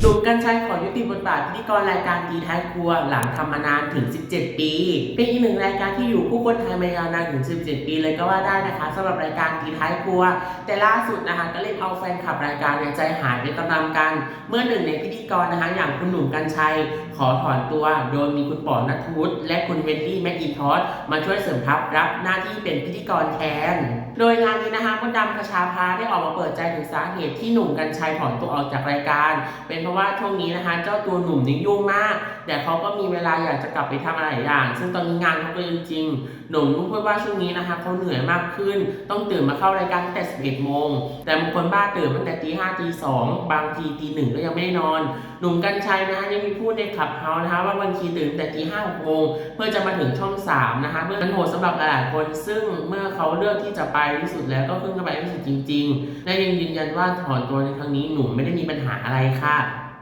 หนุ่มกัญชัยขอยุติบทบาทพิธีกรรายการตีท้ายครัวหลังทำมานานถึง 17 ปีเป็นอีกหนึ่งรายการที่อยู่คู่คนไทยมายาวนานถึง 17 ปีเลยก็ว่าได้นะคะสำหรับรายการตีท้ายครัว แต่ล่าสุดนะคะก็เล่นเอาแฟนคลับรายการเนี่ยใจหายไปตามๆกัน เมื่อหนึ่งในพิธีกรนะคะอย่างคุณหนุ่มกัญชัย ขอถอนตัว โดยมีคุณปอนัทวุฒิและคุณเวนดี้แมคอินทอสมาช่วยเสริมทัพรับหน้าที่เป็นพิธีกรแทน โดยงานนี้นะคะมดดำคชาพาได้ออกมาเปิดใจถึงสาเหตุที่หนุ่มกัญชัยถอนตัวออกจากรายการเป็นราะว่าช่วงนี้นะคะ เจ้าตัวหนุ่มนี่ยุ่งมาก แต่เขาก็มีเวลาอยากจะกลับไปทำอะไรอย่าง ซึ่งตอนนี้งานเขาก็เยอะจริงๆหนุ่มพูดว่าช่วงนี้นะคะเขาเหนื่อยมากขึ้น ต้องตื่นมาเข้ารายการตั้งแต่ 11 โมง แต่บางคนบ้าตื่นตั้งแต่ตีห้าตีสองบางทีตีหนึ่งก็ยังไม่ได้นอน หนุ่มกัญชัยนะคะยังมีพูดในขับเฮานะคะ ว่าบางทีตื่นแต่ตีห้าหกโมงเพื่อจะมาถึงช่องสามนะคะเพื่อมันโหดสำหรับหลายคน ซึ่งเมื่อเขาเลือกที่จะไปที่สุดแล้วก็เพิ่งจะไปที่สุดจริง ๆ และยังยืนยันว่าถอนตัวในครั้งนี้หนุ่มไม่ได้มีปัญหาอะไรค่ะ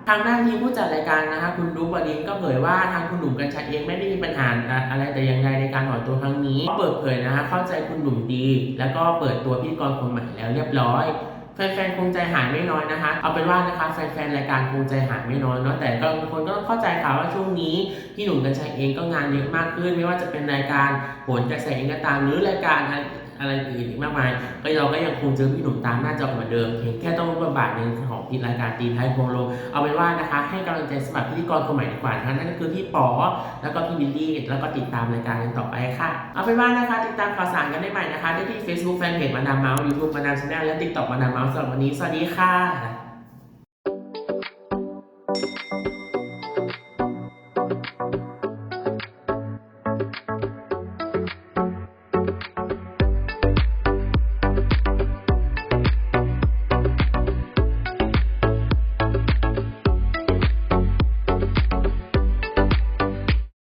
ทางด้านทีมผู้จัดรายการนะคะคุณรู้บดินก็เผยว่าทางคุณหนุ่มกัญชัยเองไม่ได้มีปัญหาอะไรแต่อย่างใดในการถอนตัวครั้งนี้เปิดเผยนะคะเข้าใจคุณหนุ่มดี แล้วก็เปิดตัวพิธีกรคนใหม่แล้วเรียบร้อยแฟนๆ คงใจหายไม่น้อยนะคะ เอาเป็นว่านะคะแฟนๆ รายการคงใจหายไม่น้อยเนาะ แต่ก็บางคนก็ต้องเข้าใจค่ะว่าช่วงนี้พี่หนุ่มกัญชัยเองก็งานเยอะมากขึ้น ไม่ว่าจะเป็นรายการโหนกระแสเองก็ตามหรือรายการ อะไรอื่นอีกมากมาย ก็เราก็ยังคงเจอพี่หนุ่มตามหน้าจอเหมือนเดิมเพียงแค่ต้องลดบทบาทหนึ่งของทีรายการตีท้ายโครงลง เอาเป็นว่านะคะ ให้กำลังใจสมัครพิธีกรคนใหม่ดีกว่านะคะนั่นก็คือพี่ป๋อแล้วก็พี่บิลลี่แล้วก็ติดตามรายการกันต่อไปค่ะ เอาเป็นว่านะคะ ติดตามข่าวสารกันได้ใหม่นะคะได้ที่ Facebook Fanpage มาดามเมาส์ YouTube มาดามชาแนลและ TikTok มาดามเมาส์สำหรับวันนี้สวัสดีค่ะ